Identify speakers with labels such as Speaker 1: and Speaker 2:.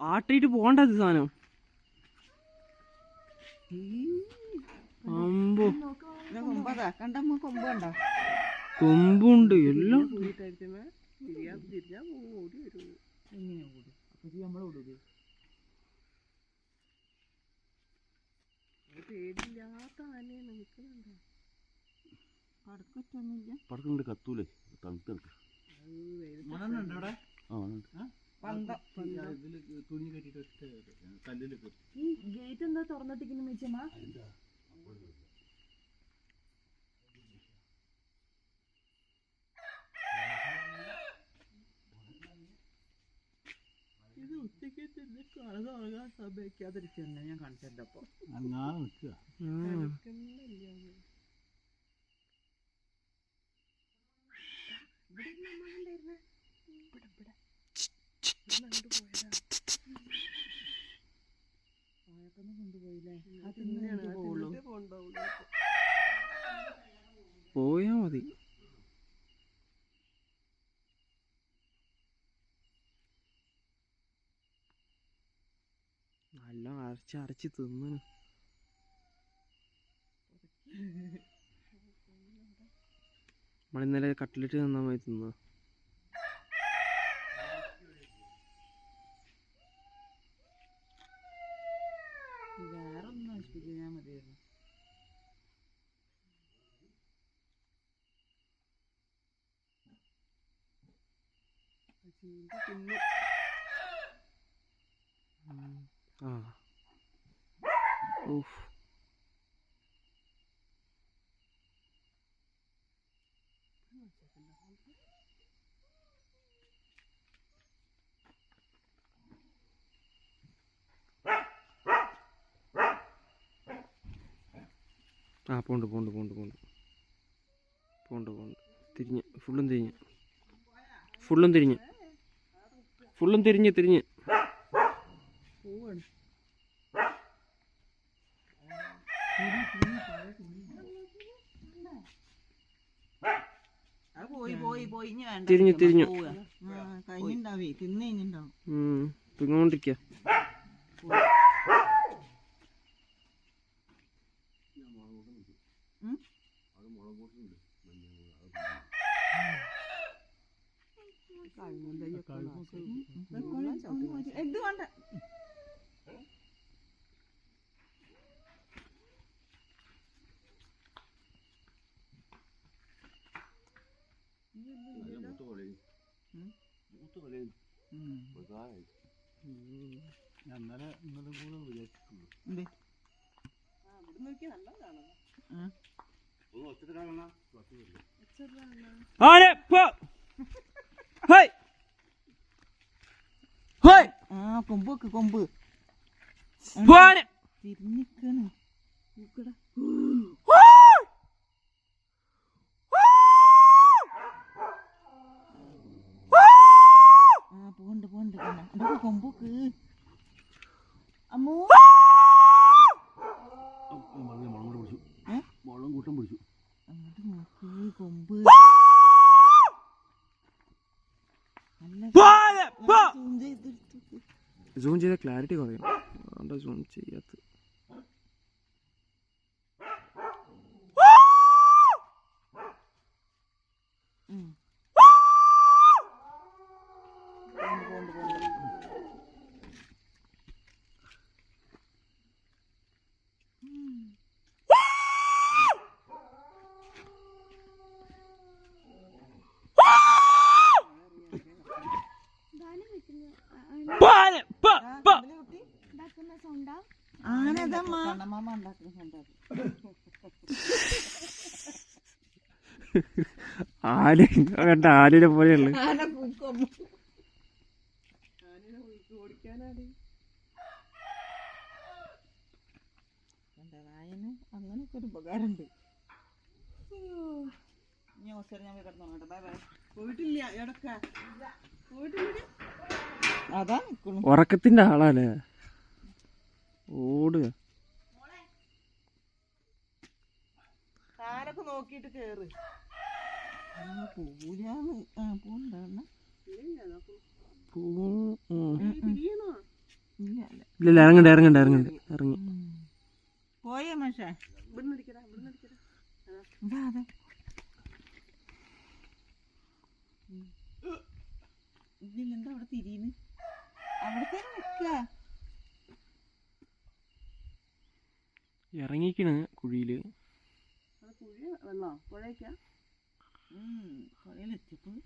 Speaker 1: ആട്ടിയിട്ട് പോണ്ടത് സാധനം. അമ്പോ. കൊമ്പുണ്ട്. എല്ലാം
Speaker 2: പടക്കുന്നുണ്ട് കത്തൂലേ? തണുത്ത് ആ. തുണി കെട്ടിട്ട് കല്ലിൽ
Speaker 3: ഈ ഗേറ്റ് എന്താ തുറന്നിട്ടിരിക്കുന്നു മെച്ചമ്മ? ഇത് ഉച്ചയ്ക്ക് തന്നെ കാണാൻ സമയക്കാതിരിക്കുന്ന ഞാൻ കാണിച്ചപ്പോ
Speaker 2: അങ്ങനെ നിൽക്കുക
Speaker 1: പോയാ മതി. നല്ല അരച്ച് അരച്ച് തിന്നു നമ്മളിന്നലെ കട്ട്ലറ്റ് തന്നാ മതി തിന്ന
Speaker 3: വേറെ ഒന്നും നശിപ്പിക്കാൻ മതിയായിരുന്നു.
Speaker 1: ആ ഊഫ് ആ പോണ്ട് പോണ്ട് പോണ്ട് പോണ്ട്. പോണ്ട് പോണ്ട്. തിരിഞ്ഞ് ഫുള്ളും തിരിഞ്ഞ്. ഫുള്ളും തിരിഞ്ഞ്. ഫുള്ളും തിരിഞ്ഞ് തിരിഞ്ഞ്.
Speaker 3: അത്
Speaker 1: തിരിഞ്ഞു, തിരിഞ്ഞു.
Speaker 3: കഴിഞ്ഞിണ്ടാവേ. തിന്ന് കഴിഞ്ഞിണ്ടാവും.
Speaker 2: ഞാൻ ഇന്നലെ ഇന്നലെ കൂടെ വിചാരിച്ചിട്ടുള്ളൂ.
Speaker 1: ആനെ പോ. ഹേയ്! ഹേയ്!
Speaker 3: ആ കൊമ്പ് വെക്ക് കൊമ്പ്.
Speaker 1: പോനെ
Speaker 3: തിരിഞ്ഞിക്കാണ് നോക്കടാ. ആ പോണ്ട് പോണ്ട് അതൊക്കെ കൊമ്പ് വെക്ക്. അമ്മോ.
Speaker 2: പിടിച്ചു. കൂട്ടം പിടിച്ചു.
Speaker 1: സൂം ചെയ്ത ക്ലാരിറ്റി കുറയും അതുകൊണ്ട് സൂം ചെയ്യാത്ത
Speaker 3: ഉം. പോണ്ട് പോണ്ട് പോണ്ട്
Speaker 1: പോനെ പോ പോ
Speaker 3: ആനതമ്മ കണ്ണമ്മ
Speaker 1: ആന കണ്ട ആലിനെ പോലെയുള്ള.
Speaker 3: ആന ഓടിക്കാനാണ് വായന്? അങ്ങനൊക്കെ ഒരു ഉപകാരമുണ്ട്. ഇനി അവസരം ഞാൻ പോയി കിടന്നോട്ടെ ബൈ ബൈ. പോയിട്ടില്ല എടക്ക പോയിട്ടില്ല അതാ
Speaker 1: ഉറക്കത്തിന്റെ ആളാല്ലേ ഓടുക
Speaker 3: കാലൊക്കെ നോക്കിയിട്ട് കേറ്. ആ
Speaker 1: പോ ഇല്ല ഇറങ്ങണ്ട ഇറങ്ങണ്ട ഇറങ്ങണ്ട ഇറങ്ങി.
Speaker 3: പോയേ മനുഷ്യ ഇതിലെന്താ അവിടെ തിരിയുന്നു? അവിടെ തന്നെ നിൽക്കുക
Speaker 1: ഇറങ്ങിക്കണ് കുഴിയിൽ
Speaker 3: കുഴി വെള്ളോ? പുഴയ്ക്കാ? പുഴയിലെത്തിയപ്പോൾ